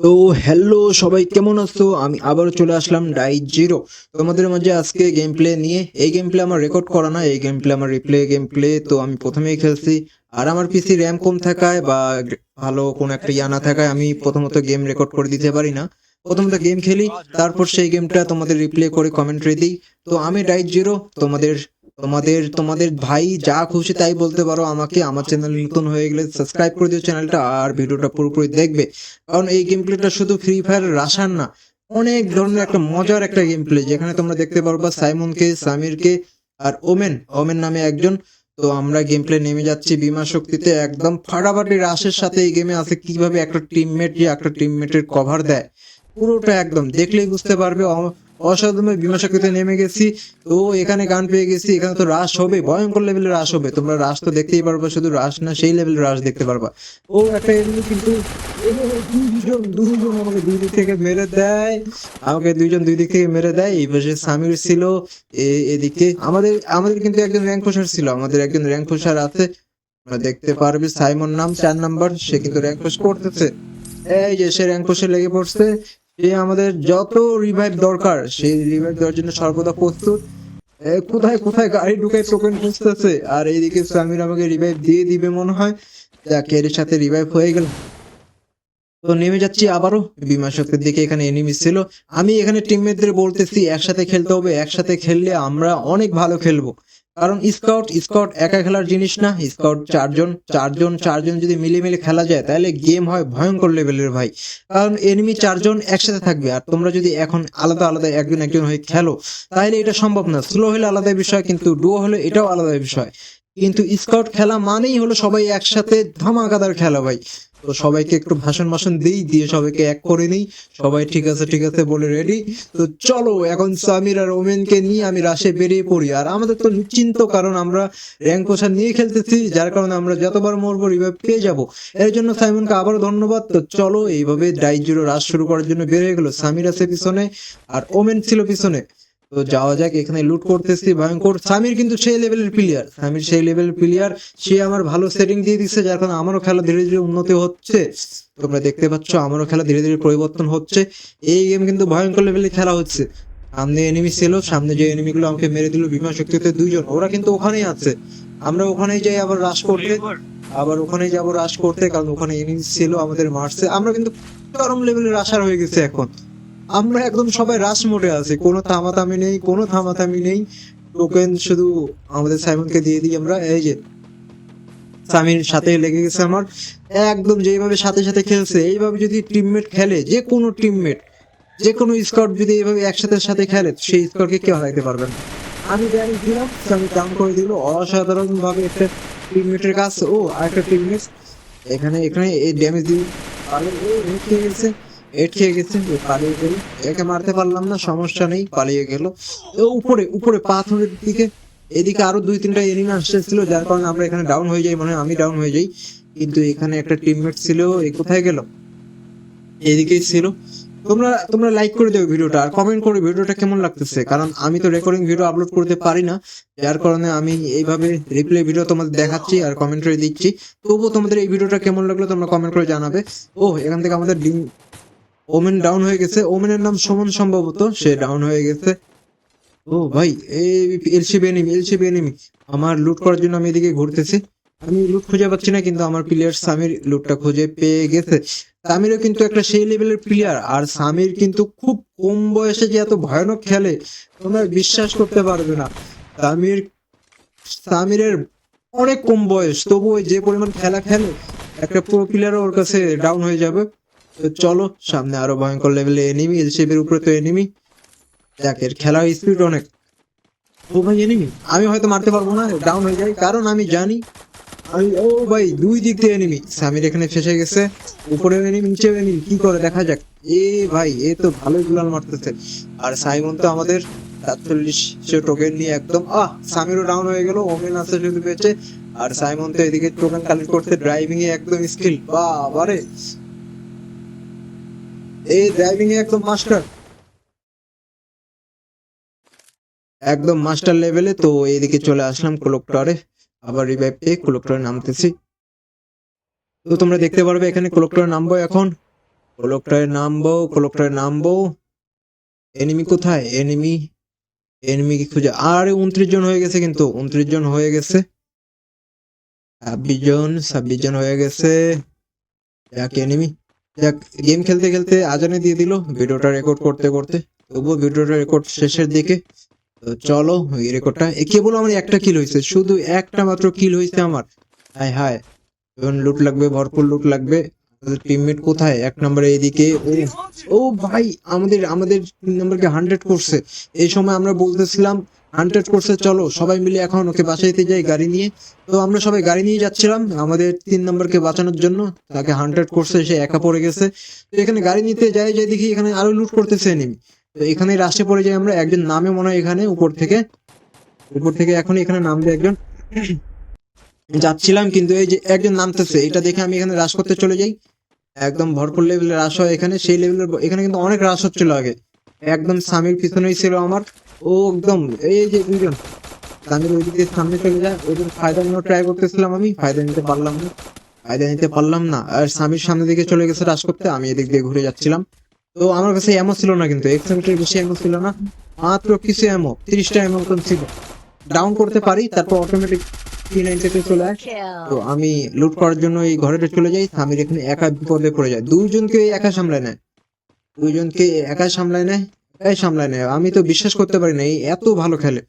তো হ্যালো সবাই কেমন আছো? আমি আবারও চলে আসলাম ডাই জিরো তোমাদের মাঝে আজকে গেম প্লে নিয়ে, এই গেম প্লে আমার রেকর্ড করা না, এই গেম প্লে আমার রিপ্লে গেম প্লে তো আমি প্রথমেই খেলছি। আর আমার পিসি র্যাম কম থাকায় বা ভালো কোনো একটা ইয়া না থাকায় আমি প্রথমত গেম রেকর্ড করে দিতে পারি না। প্রথমত গেম খেলি, তারপর সেই গেমটা তোমাদের রিপ্লে করে কমেন্ট্রি দিই। তো আমি ডাই জিরো তোমাদের তোমাদের তোমাদের ভাই যা খুশি তাই বলতে পারো। আমাকে, আমার চ্যানেল নতুন হয়ে গেলে সাবস্ক্রাইব করে দিও চ্যানেলটা আর ভিডিওটা পুরোপুরি দেখবে। কারণ এই গেম প্লেটা শুধু ফ্রি ফায়ার রাশার না, অনেক ধরনের একটা মজার একটা গেম প্লে যেখানে তোমরা দেখতে পারো পারবা সাইমনকে, সামিরকে আর ওমেন। ওমেন নামে একজন। তো আমরা গেম প্লে নেমে যাচ্ছি বিমা শক্তিতে। একদম ফাটাফাটি রাশের সাথে এই গেমে আছে কীভাবে একটা টিমমেট একটা টিমমেটের কভার দেয়। পুরোটা একদম দেখলেই বুঝতে পারবে। অসাধারণ বিমা নেমে গেছি। তো এখানে গান পেয়ে গেছি। এখানে তো রাশ হবে, ভয়ঙ্কর লেভেলের রাশ হবে। তোমরা রাশ তো দেখতেই পারবা, শুধু রাশ না, সেই লেভেলের রাশ দেখতে পারবা। ও, একটা এমনি কিন্তু আমাকে দুই দিক থেকে মেরে দেয়। আমাকে দুইজন দুই দিক থেকে মেরে দেয়। এই পাশে সামির ছিল এদিকে। আমাদের আমাদের কিন্তু একজন র্যাঙ্ক পোষার ছিল। আমাদের একজন র্যাঙ্ক পোষার আছে। দেখতে পারবে, সাইমন নাম, চার নাম্বার, সে কিন্তু র্যাঙ্ক পোষ করতেছে। এই যে সে র্যাঙ্ক পোষে লেগে পড়ছে। সে আমাদের যত রিভাইভ দরকার, সেই রিভাইভ দেওয়ার জন্য সর্বদা প্রস্তুত। কোথায় কোথায় গাড়ি ঢুকে টোকেন খুঁজতেছে? আর এইদিকে সামির আমাকে রিভাইভ দিয়ে দিবে মনে হয়। যাক এর সাথে রিভাইভ হয়ে গেল। তো নেমে যাচ্ছি আবারও। বিমা শক্তির দিকে এখানে এনিমি ছিল। আমি এখানে টিমমেটদের বলতেছি, একসাথে খেলতে হবে, একসাথে খেললে আমরা অনেক ভালো খেলব। কারণ স্কাউট স্কাউট একা খেলার জিনিস না স্কাউট চারজন চারজন চারজন যদি মিলে মিলে খেলা যায়, তাহলে গেম হয় ভয়ঙ্কর লেভেলের ভাই। কারণ এনিমি চারজন একসাথে থাকবে, আর তোমরা যদি এখন আলাদা আলাদা একজন একজন হয়ে খেলো, তাহলে এটা সম্ভব না। স্লো হলে আলাদা বিষয়, কিন্তু ডুয়ো হলে এটাও আলাদা বিষয়। কিন্তু স্কাউট খেলা মানেই হলো সবাই একসাথে ধামাকাদার খেলা ভাই। তো সবাইকে একটু ভাষণ ভাষণ দিই, দিয়ে সবাইকে এক করে নিই। সবাই ঠিক আছে ঠিক আছে বলে রেডি তো চলো, এখন সামির আর ওমেনকে নিয়ে আমি রাশে বেরিয়ে পড়ি। আর আমাদের তো নিশ্চিন্ত কারণ আমরা র্যাঙ্ক পোষা নিয়ে খেলতেছি, যার কারণে আমরা যতবার মরবো রিভাইভ পেয়ে যাব। এর জন্য সাইমনকে আবারও ধন্যবাদ। তো চলো, এইভাবে ডাই জিরো রাশ শুরু করার জন্য বের হয়ে গেলো সামির আছে পিছনে, আর ওমেন ছিল পিছনে। তো যাওয়া যাক, এখানে লুট করতেছি, ভয়ঙ্কর। সামির কিন্তু সেই লেভেলের প্লেয়ার সামির সেই লেভেলের প্লেয়ার সে আমার ভালো সেটিং দিয়ে দিচ্ছে, যার কারণে আমারও খেলা ধীরে ধীরে উন্নতি হচ্ছে। তোমরা দেখতে পাচ্ছ, আমারও খেলা ধীরে ধীরে পরিবর্তন হচ্ছে। এই গেম কিন্তু ভয়ঙ্কর লেভেলে খেলা হচ্ছে। সামনে এনিমি ছিল, সামনে যে এনিমি গুলো আমাকে মেরে দিল বিমা শক্তিতে দুইজন, ওরা কিন্তু ওখানেই আছে। আমরা ওখানেই যাই আবার রাশ করতে। আবার ওখানেই যাব রাশ করতে, কারণ ওখানে এনিমি ছিল আমাদের মারছে। আমরা কিন্তু চরম লেভেলের আশার হয়ে গেছে এখন। আমরা একদম সবাই রাশ মোডে আছি কোনো থামাথামি নেই কোনো থামাথামি নেই টোকেন শুধু আমাদের সাইমনকে দিয়ে দিই আমরা এই যে সামির সাথে লেগে গেছে আমার একদম যেভাবে সাথে সাথে খেলছে এইভাবে যদি টিমমেট খেলে যে কোনো টিমমেট যে কোনো স্কট যদি এইভাবে একসাথে সাথে খেলে সেই স্কটকে কেউ হারাইতে পারবে না আমি ড্যামেজ দিলাম আমি ডাউন করে দিল অসাধারণ ভাবে একটা টিমমেটের কাজ ও আরেকটা টিমমেট এখানে এখানে এই ড্যামেজ দিয়ে পালিয়ে ও গেছে গেছে পালিয়ে গেল। একে মারতে পারলাম না, সমস্যা নেই, পালিয়ে গেল। উপরে উপরে, পাথরের দিকে। এদিকে আরও দুই, তিনটা এনিমি আসতেছিল, যার কারণে আমরা এখানে ডাউন হয়ে যাই মানে আমি ডাউন হয়ে যাই। কিন্তু এখানে একটা টিমমেট ছিল, এ কোথায় গেল? এদিকেই ছিল। তোমরা তোমরা লাইক করে দেবে ভিডিওটা আর কমেন্ট করে ভিডিওটা কেমন লাগতেছে? কারণ আমি তো রেকর্ডিং ভিডিও আপলোড করতে পারি না, যার কারণে আমি এইভাবে রিপ্লে ভিডিও তোমাদের দেখাচ্ছি আর কমেন্ট করে দিচ্ছি। তবুও তোমাদের এই ভিডিওটা কেমন লাগল তোমরা কমেন্ট করে জানাবে। ও এখান থেকে আমাদের ডিম ওমেন ডাউন হয়ে গেছে। ওমেনের নাম সুমন সম্ভবত, সে ডাউন হয়ে গেছে। ও ভাই এই এলসি বেনিমি এলসি বেনিমি আমার লুট করার জন্য আমি এদিকে ঘুরতেছি। আমি লুট খুঁজে পাচ্ছি না, কিন্তু আমার প্লেয়ার সামির লুটটা খুঁজে পেয়ে গেছে। সামিরও কিন্তু একটা সেই লেভেলের প্লেয়ার আর সামির কিন্তু খুব কম বয়সে যে এত ভয়ানক খেলে, তোমরা বিশ্বাস করতে পারবে না। সামির সামিরের অনেক কম বয়স তবু যে পরিমাণ খেলা খেলে, একটা প্রো প্লেয়ারও ওর কাছে ডাউন হয়ে যাবে। চলো, সামনে আরও ভয়ঙ্কর লেভেলে এনিমি এলসিপের উপরে তো এনিমি দেখ, এর খেলার স্পিড অনেক। ও ভাই এনিমি আমি হয়তো মারতে পারব না ডাউন হয়ে যায়। কারণ আমি জানি, আমি, ও ভাই, দুই দিক দিয়ে এনিমি সামির এখানে ফেসে গেছে। উপরে এনিমি নিচে এনিমি কি করে, দেখা যাক। এ ভাই, এ তো ভালোই গুলাল মারতেছে। আর সাইমন তো আমাদের সাতচল্লিশ টোকেন নিয়ে একদম, আহ, সামিরও ডাউন হয়ে গেল ওমেন আছে শুধু পেয়েছে আর সাইমন তো এদিকে টোকেন কালেক্ট করতে ড্রাইভিং এ একদম স্কিল বাবারে এই ড্রাইভিং এ একদম মাস্টার একদম মাস্টার লেভেলে তো এইদিকে চলে আসলাম ক্লোকটরে আবার রিভাইভ পেয়ে ক্লোকটরে নামতেছি। তো তোমরা দেখতে পারবে এখানে ক্লোকটরে নামবো এখন। কোলকটায় নামবো কোলকটায় নামবো। এনিমি কোথায়? এনিমি এনিমি কি খুঁজে আরে উনত্রিশ জন হয়ে গেছে কিন্তু। উনত্রিশ জন হয়ে গেছে। ছাব্বিশ জন ছাব্বিশ জন হয়ে গেছে। যাক এনিমি যাক গেম খেলতে খেলতে আজানে দিয়ে দিল ভিডিওটা রেকর্ড করতে করতে। তবুও ভিডিওটা রেকর্ড শেষের দিকে। চলো, এই রেকর্ডটা কেবল আমার একটা কিল হয়েছে? শুধু একটা মাত্র কিল হয়েছে আমার। হায় হায়। লুট লাগবে, ভরপুর লুট লাগবে। আমাদের টিমমেট কোথায়? এক নম্বরে এইদিকে। ও ও ভাই, আমাদের আমাদের তিন নম্বরকে হান্ড্রেড করছে। এই সময় আমরা বলতেছিলাম হান্ড্রেড করছে চলো, সবাই মিলে এখন ওকে বাঁচাইতে যাই গাড়ি নিয়ে। তো আমরা সবাই গাড়ি নিয়ে যাচ্ছিলাম, আমাদের তিন নম্বরকে বাঁচানোর জন্য। তাকে হান্ড্রেড করছে সে একা পড়ে গেছে। তো এখানে গাড়ি নিতে যাই যাই দেখি এখানে আরও লুট করতেছে এনিমি তো এখানে রাশে পড়ে যাই আমরা, একজন নামে মনে হয় এখানে, উপর থেকে। উপর থেকে এখন এখানে নামবে একজন। যাচ্ছিলাম, কিন্তু এই যে একজন নামতেছে, এটা দেখে আমি এখানে রাশ করতে চলে যাই। একদম ভরপুর লেভেলের রাশ হয় এখানে, সেই লেভেলের এখানে কিন্তু অনেক রাশ হচ্ছিল আগে। একদম স্বামীর পিছনেই ছিল আমার। ও একদম, এই যে দুজন স্বামীর ওইদিকে সামনে চলে যায় ওদের ফায়দা নেওয়ার ট্রাই করতেছিলাম আমি, ফায়দা নিতে পারলাম না। ফায়দা নিতে পারলাম না, আর স্বামীর সামনে দিকে চলে গেছে রাশ করতে, আমি এদিক দিয়ে ঘুরে যাচ্ছিলাম। তো আমার কাছে এমো ছিল না কিন্তু এক্সেন্টের বেশি এমো ছিল না, মাত্র কিছু এমো তিরিশটা এমো মতন ছিল। ডাউন করতে পারি, তারপর অটোমেটিক থ্রি নাইনটিতে চলে আসে তো আমি লুট করার জন্য এই ঘরেটা চলে যাই, স্বামীর এখানে একা বিপদে পড়ে যায়। দুইজনকে একা সামলায় নেয়। দুইজনকে একা সামলায় নেয় একাই সামলায় নেয়। আমি তো বিশ্বাস করতে পারি না, এই এত ভালো খেলে।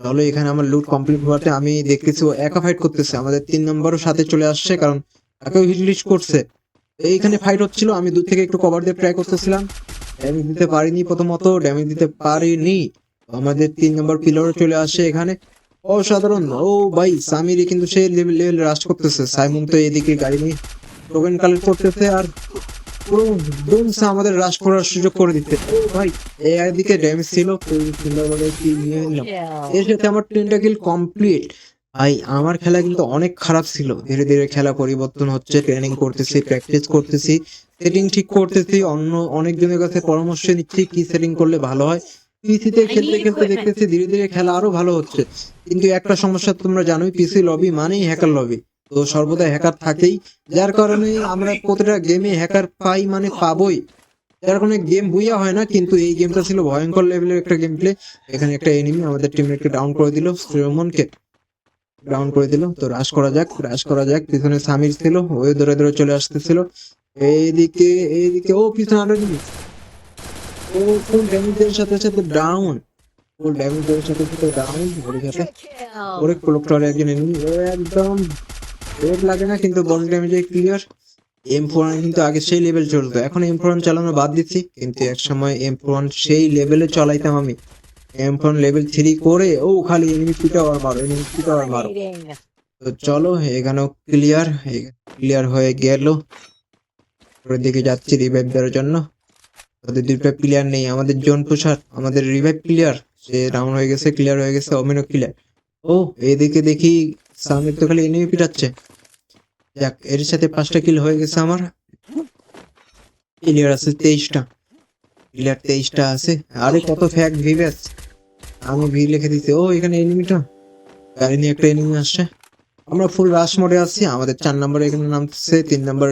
তাহলে এখানে আমার লুট কমপ্লিট হওয়াতে আমি দেখতেছি ও একা ফাইট করতেছে। আমাদের তিন নম্বরও সাথে চলে আসছে, কারণ তাকেও হিট লিস্ট করছে। এইখানে ফাইট হচ্ছিল, আমি দূর থেকে একটু কভার দিয়ে ট্রাই করতেছিলাম। ড্যামেজ দিতে পারিনি প্রথমত ড্যামেজ দিতে পারিনি। আমাদের তিন নম্বর পিলারও চলে আসে এখানে। অসাধারণ। ও ভাই সামিরি কিন্তু সেই লেভেল লেভেল রাশ করতেছে। সাইমন তো এদিকে গাড়ি নিয়ে টোকেন কালেক্ট করতেছে আর পুরো ডোমসা আমাদের রাশ করার সুযোগ করে দিতে। ভাই এদিকে ড্যামেজ ছিল কি নিয়ে নিলাম। এর সাথে আমার তিনটা কিল কমপ্লিট ভাই আমার খেলা কিন্তু অনেক খারাপ ছিল। ধীরে ধীরে খেলা পরিবর্তন হচ্ছে ট্রেনিং করতেছি প্র্যাকটিস করতেছি সেটিং ঠিক করতেছি অন্য অনেকজনের কাছে পরামর্শ নিচ্ছি কি সেটিং করলে ভালো হয়। পিসিতে খেলতে খেলতে দেখতেছি ধীরে ধীরে খেলা আরও ভালো হচ্ছে। কিন্তু একটা সমস্যা তোমরা জানোই পিসি লবি মানেই হ্যাকার লবি তো সর্বদা হ্যাকার থাকেই। যার কারণে আমরা প্রতিটা গেমে হ্যাকার পাই মানে পাবোই। যার কারণে গেম বুইয়া হয় না, কিন্তু এই গেমটা ছিল ভয়ঙ্কর লেভেলের একটা গেম প্লে এখানে একটা এনিমি আমাদের টিমমেটকে ডাউন করে দিল, শ্রীমনকে। ডাউন করে দিল। তো রাশ করা যাক রাশ করা যাক। পিছনে সামির ছিল, ওই ধরে ধরে চলে আসতেছিল। এইদিকে এইদিকে, ও পিছনে আরও enemy। ও ফুল ড্যামেজের সাথে সাথে ডাউন ফুল ড্যামেজের সাথে সাথে ডাউন সাথে। Kill. ওরে কোলেক্টর একজন এনিমি একদম রেড লাগে না, কিন্তু বডি ড্যামেজে ক্লিয়ার এম ফোর কিন্তু আগে সেই লেভেল চলতো। এখন এম ফোর চালানো বাদ দিচ্ছি, কিন্তু এক সময় এম ফোর সেই লেভেলে চালাইতাম আমি। এম ফোর লেভেল থ্রি করে, ও খালি এনিমি পিটা আর মারো এনিমি পিটা আর মারো। তো চলো, এখানেও ক্লিয়ার ক্লিয়ার হয়ে গেল। দিকে যাচ্ছি রিভাইভ দেওয়ার জন্য। ওদের দুটো প্লেয়ার নেই, আমাদের জোন পুষার আমাদের রিভাইভ ক্লিয়ার সে ডাউন হয়ে গেছে ক্লিয়ার হয়ে গেছে অমিনও ক্লিয়ার ও, এদিকে দেখি সামনে তো খালি এনিমি পিটাচ্ছে। যাক, এর সাথে পাঁচটা কিল হয়ে গেছে আমার। ক্লিয়ার আছে তেইশটা। ক্লিয়ার তেইশটা আছে। আরে কত ফ্যাক ভিভেস আমি ভি লিখে দিতে ও, এখানে এনিমিটা গাড়ি নিয়ে একটা এনিমি আসছে। আমরা ফুল রাশ মোডে আছি। আমাদের চার নাম্বার এখানে নামতেছে, তিন নাম্বার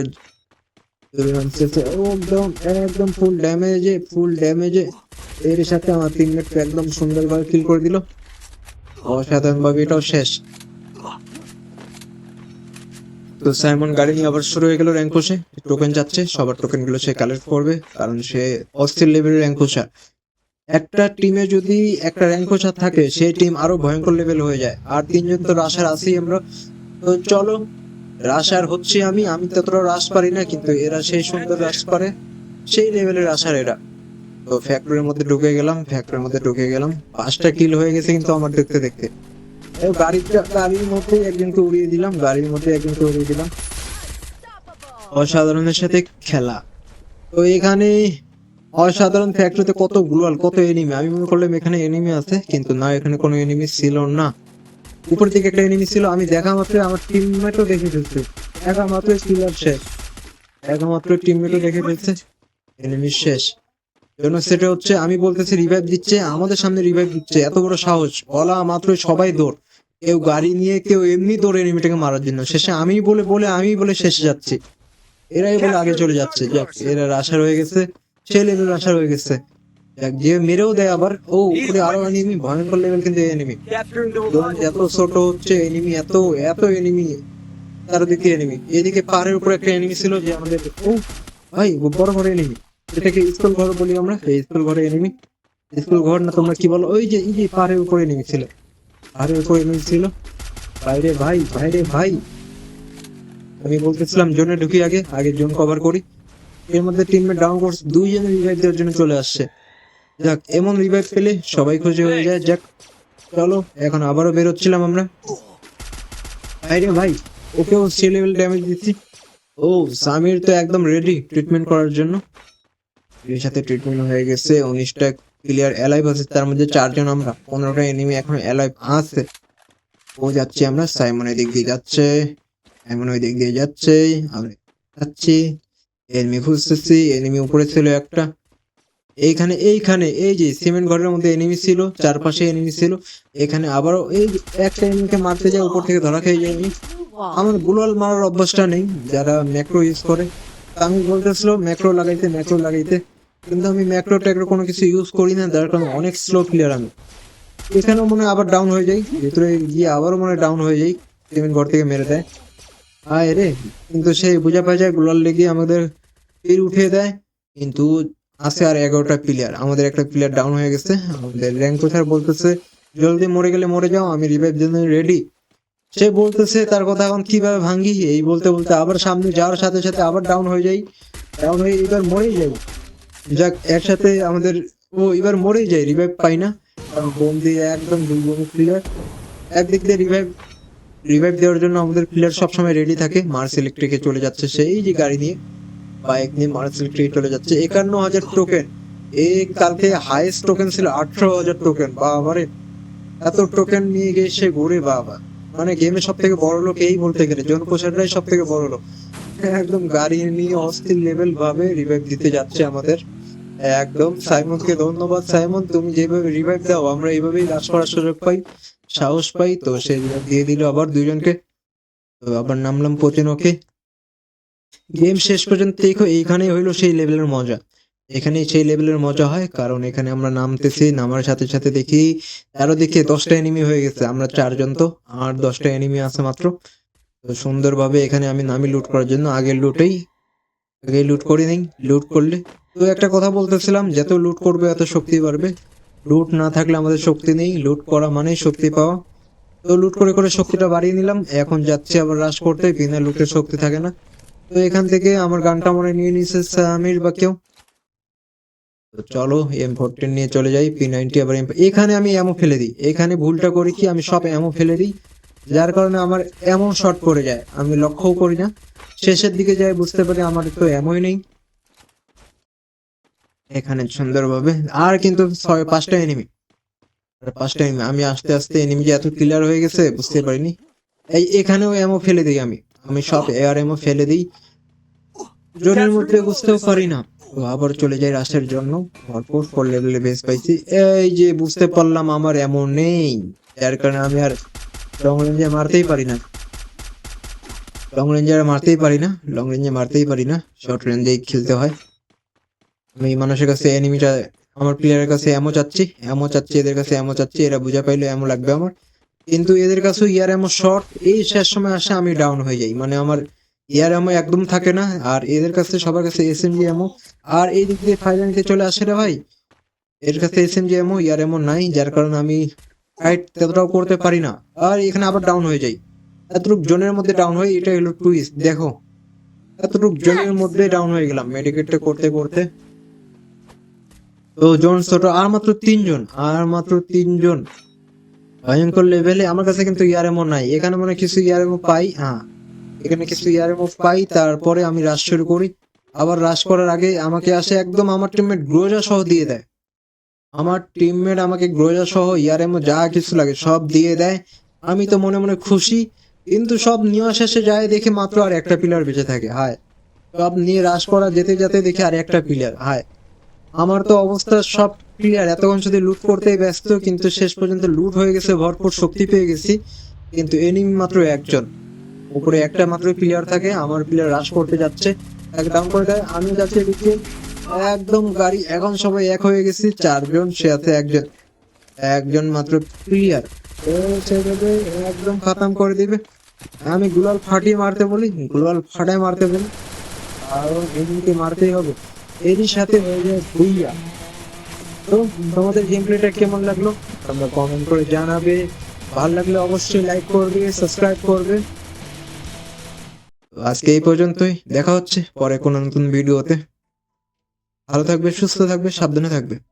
একদম ফুল ফুল এর সাথে আমার টিমমেটকে একদম সুন্দরভাবে কিল করে দিল। অসাধারণভাবে এটাও শেষ। তো সাইমন গাড়ি নিয়ে আবার শুরু হয়ে গেল র্যাঙ্কোসে টোকেন যাচ্ছে, সবার টোকেনগুলো সে কালেক্ট করবে, কারণ সে অস্থির লেভেলের র্যাঙ্কোসার একটা টিমে যদি একটা র্যাঙ্কোসার থাকে, সেই টিম আরও ভয়ঙ্কর লেভেল হয়ে যায়। আর তিনজন তো রাশার আছি আমরা। তো চলো, রাশার হচ্ছে আমি আমি ততটা রাশ পারি না, কিন্তু এরা সেই সুন্দর রাশ করে, সেই লেভেলের রাশার এরা। তো ফ্যাক্টরির মধ্যে ঢুকে গেলাম ফ্যাক্টরির মধ্যে ঢুকে গেলাম। পাঁচটা কিল হয়ে গেছে কিন্তু আমার দেখতে দেখতে। গাড়িটা গাড়ির মধ্যে একজনকে উড়িয়ে দিলাম, গাড়ির মধ্যে একজনকে উড়িয়ে দিলাম। অসাধারণের সাথে খেলা। তো এখানে অসাধারণ কত কত এনিমি আমি মনে করলাম এখানে এনিমি আছে, কিন্তু না, এখানে কোনো এনিমি ছিল না। উপর থেকে একটা এনিমি ছিল, আমি দেখা মাত্র আমার টিমমেটও দেখে ফেলছে। দেখা মাত্র কিলার শেষ দেখা মাত্র টিমমেটও দেখে ফেলছে। এনিমি শেষ। জন্য সেটা হচ্ছে, আমি বলতেছি রিভাইভ দিচ্ছে, আমাদের সামনে রিভাইভ দিচ্ছে। এত বড় সাহস, বলা মাত্র সবাই দৌড়। কেউ গাড়ি নিয়ে কেউ এমনি দৌড় এনিমিটাকে মারার জন্য। শেষে আমি বলে বলে, আমি বলে শেষে যাচ্ছি। এরাই বলে আগে চলে যাচ্ছে। এরা আশার হয়ে গেছে। সেই লেভেল আশার হয়ে গেছে যে মেরেও দেয় আবার, ও উপরে আরও এনিমি ভয়ঙ্কর লেভেল কিন্তু এনিমি এত ছোট হচ্ছে এনিমি এত এত এনিমি চারদিকে এনিমি এদিকে পাহাড়ের উপরে একটা এনিমি ছিল যে আমাদের, ও ভাই বড় বড় এনিমি এটাকে স্কুল ঘর বলি আমরা স্কুল ঘরে এনিমি স্কুল ঘর না তোমরা কি বলো? ওই যে, এই যে পাহাড়ের উপরে এনিমি ছিল। উপরে এনিমি ছিল। বাইরে ভাই বাইরে ভাই। আমি বলতেছিলাম জোনে ঢুকি আগে আগে জোন কভার করি। এর মধ্যে টিমমেট ডাউন কোর্স দুইজনে রিভাইভ দেওয়ার জন্য চলে আসছে। যাক, এমন রিভাইভ পেলে সবাই খুশি হয়ে যায়। যাক, চলো, এখন আবারও বেরোচ্ছিলাম আমরা। ভাই রে ভাই, ওকেও সি লেভেল ড্যামেজ দিচ্ছি। ও, সামির তো একদম রেডি ট্রিটমেন্ট করার জন্য। এর সাথে ট্রিটমেন্ট হয়ে গেছে, উনিশটা প্লেয়ার অ্যালাইভ আছে, তার মধ্যে চারজন আমরা। পনেরোটা এনিমি এখন অ্যালাইভ আছে। ও যাচ্ছি আমরা সাইমন এদিক দিয়ে যাচ্ছে সাইমন ওই দিক দিয়ে যাচ্ছে, আমরা যাচ্ছি। এনিমি খুঁজতেছি এনিমি উপরে ছিল একটা। এইখানে এইখানে, এই যে সিমেন্ট ঘরের মধ্যে এনিমি ছিল, চারপাশে এনিমি ছিল, এখানে আবারও এই একটা এনিমিকে মারতে যায়, উপর থেকে ধরা খেয়ে যায়। আমি আমার গুলাল মারার অভ্যাসটা নেই, যারা ম্যাক্রো ইউজ করে। আমি বলতেছিল ম্যাক্রো লাগাইতে ম্যাক্রো লাগাইতে। কিন্তু আমি ম্যাক্রো ট্যাক্রো কোনো কিছু ইউজ করি না, যার কারণে অনেক স্লো প্লেয়ার আমি। এখানেও মনে আবার ডাউন হয়ে যাই, ভিতরে গিয়ে আবারও মনে ডাউন হয়ে যাই সিমেন্ট ঘর থেকে মেরে দেয়। আয় রে, কিন্তু সেই বোঝা পাওয়া যায় গুলাল লেগে আমাদের তীর উঠিয়ে দেয়, কিন্তু আছে আর এগারোটা প্লেয়ার আমাদের একটা প্লেয়ার ডাউন হয়ে গেছে, আমাদের র্যাঙ্ক স্যার বলতেছে, জলদি মরে গেলে মরে যাও, আমি রিভাইভ জন্য রেডি সে বলতেছে, তার কথা এখন কীভাবে ভাঙ্গি? এই বলতে বলতে আবার সামনে যাওয়ার সাথে সাথে আবার ডাউন হয়ে যাই ডাউন হয়ে এবার মরেই যাই। যাক, একসাথে আমাদের ও এবার মরেই যায় রিভাইভ পাই না। কারণ বোম দিয়ে একদম দুই বোম প্লেয়ার একদিক দিয়ে রিভাইভ রিভাইভ দেওয়ার জন্য আমাদের প্লেয়ার সবসময় রেডি থাকে। মার্স ইলেকট্রিকে চলে যাচ্ছে সেই যে গাড়ি নিয়ে। বাইক নিয়ে মার্স ইলেকট্রিকে চলে যাচ্ছে। একান্ন হাজার টোকেন এই কালকে হাইয়েস্ট টোকেন ছিল আঠারো হাজার টোকেন বাবারে, এত টোকেন নিয়ে গিয়ে সে ঘুরে বাবা। মানে গেমে সব থেকে বড় লোক এই বলতে গেলে জন কোষাররাই সব থেকে বড় লোক। একদম গাড়ি নিয়ে অস্থির লেভেল ভাবে রিভাইভ দিতে যাচ্ছে আমাদের। একদম, সাইমনকে ধন্যবাদ। সাইমন, তুমি যেভাবে রিভাইভ দাও, আমরা এইভাবেই লাশ করার সুযোগ পাই, সাহস পাই। তো সে দিয়ে দিল আবার দুইজনকে। তো আবার নামলাম পতিনোকে গেম শেষ পর্যন্ত দেখো, এইখানেই হইল সেই লেভেলের মজা। এখানেই সেই লেভেলের মজা হয়, কারণ এখানে আমরা নামতেছি, নামার সাথে সাথে দেখি, আরও দেখি দশটা এনিমি হয়ে গেছে। আমরা চারজন তো, আর দশটা এনিমি আছে মাত্র। তো সুন্দরভাবে এখানে আমি নামি লুট করার জন্য আগের লুটেই আগে লুট করে নেই লুট করলে। তো একটা কথা বলতেছিলাম, যত লুট করবে এত শক্তি বাড়বে। লুট না থাকলে আমাদের শক্তি নেই, লুট করা মানেই শক্তি পাওয়া। তো লুট করে করে শক্তিটা বাড়িয়ে নিলাম, এখন যাচ্ছি আবার রাশ করতে, বিনা লুটের শক্তি থাকে না। তো এখান থেকে আমার গানটা মনে নিয়ে নিছে সামির বা কেউ। তো চলো এম ফোরটিন নিয়ে চলে যাই পি নাইনটি আবার এখানে আমি এমও ফেলে দিই। এখানে ভুলটা করি কি, আমি সব এমও ফেলে দিই। যার কারণে আমার এমন শর্ট পড়ে যায়, আমি লক্ষ্যও করি না। শেষের দিকে যাই, বুঝতে পারি আমার তো এমনই নেই। এখানে সুন্দরভাবে। আর কিন্তু ছয়, পাঁচটা এনিমি পাঁচটা এনিমি আমি আস্তে আস্তে এনিমি যে এত ক্লিয়ার হয়ে গেছে, বুঝতে পারিনি। এই এখানেও এমও ফেলে দিই আমি। আমি সব এয়ার এমও ফেলে দিই। জোনের মধ্যে বুঝতেও পারি না। তো আবার চলে যাই রাশের জন্য। ভরপুর ফোর লেভেলে বেস পাইছি। এই যে বুঝতে পারলাম আমার এমন নেই। যার কারণে আমি আর লং রেঞ্জে মারতেই পারি না। লং রেঞ্জে মারতেই পারি না। লং রেঞ্জে মারতেই পারি না। শর্ট রেঞ্জেই খেলতে হয়। আমি মানুষের কাছে এনিমিটা আমার প্লেয়ারের কাছে এমো চাচ্ছি এমো চাচ্ছি, এদের কাছে এমন চাচ্ছি, এরা বুঝা পাইলে এমন লাগবে আমার। কিন্তু এদের কাছেও ইয়ার এমন শর্ট এই শেষ সময় আসে আমি ডাউন হয়ে যাই। মানে আমার ইয়ার এমো একদম থাকে না, আর এদের কাছে, সবার কাছে এস এম জি এমো আর এই দিক দিয়ে ফাইনাল নিতে চলে আসে রে ভাই, এর কাছে এস এম জি এমো ইয়ার এমন নাই, যার কারণে আমি ফাইট ততটাও করতে পারি না। আর এখানে আবার ডাউন হয়ে যাই। এতটুক জোনের মধ্যে ডাউন হয় এটা হলো টুইস্ট দেখো। এতটুক জোনের মধ্যে ডাউন হয়ে গেলাম মেডিকেটটা করতে করতে। তো জোন ছোট, আর মাত্র তিনজন, আর মাত্র তিনজন। ভয়ঙ্কর লেভেলে আমার কাছে কিন্তু ইয়ারেমো নাই। এখানে মনে কিছু ইয়ারেমো পাই হ্যাঁ। এখানে কিছু ইয়ারেমো পাই, তারপরে আমি রাশ শুরু করি। আবার রাশ করার আগে আমাকে আসে একদম আমার টিমমেট গ্রোজা সহ দিয়ে দেয়। আমার টিমমেট আমাকে গ্রোজা সহ ইয়ারেমো যা কিছু লাগে সব দিয়ে দেয়। আমি তো মনে মনে খুশি, কিন্তু সব নেওয়া শেষে যায় দেখে মাত্র আর একটা পিলার বেঁচে থাকে, হায়। সব নিয়ে রাশ করা, যেতে যেতে দেখে আর একটা পিলার হায়। আমার তো অবস্থা সব ক্লিয়ার এতক্ষণ শুধু লুট করতেই ব্যস্ত, কিন্তু শেষ পর্যন্ত লুট হয়ে গেছে, ভরপুর শক্তি পেয়ে গেছি। কিন্তু এনিমি মাত্র একজন। উপরে একটা মাত্র প্লেয়ার থাকে, আমার প্লেয়ার রাশ করতে যাচ্ছে। এক ডাউন করে দেয় আমি যাচ্ছি এদিকে। একদম গাড়ি, এখন সবাই এক হয়ে গেছি, চারজন, সে আছে একজন। একজন মাত্র প্লেয়ার একদম খতম করে দিবে। আমি গুলাল ফাটিয়ে মারতে বলি, গুলাল ফাটায় মারতে বলি। আর এদিকে মারতেই হবে। এরই সাথে হয়ে যায় ভুইয়া। তো, তোমাদের গেম প্লেটা কেমন লাগল? তোমরা কমেন্ট করে জানাবে। ভালো লাগলে অবশ্যই লাইক করবে সাবস্ক্রাইব করবে। আজকে এই পর্যন্তই। দেখা হচ্ছে পরে কোনো নতুন ভিডিওতে ভালো থাকবে, সুস্থ থাকবে, সাবধানে থাকবে।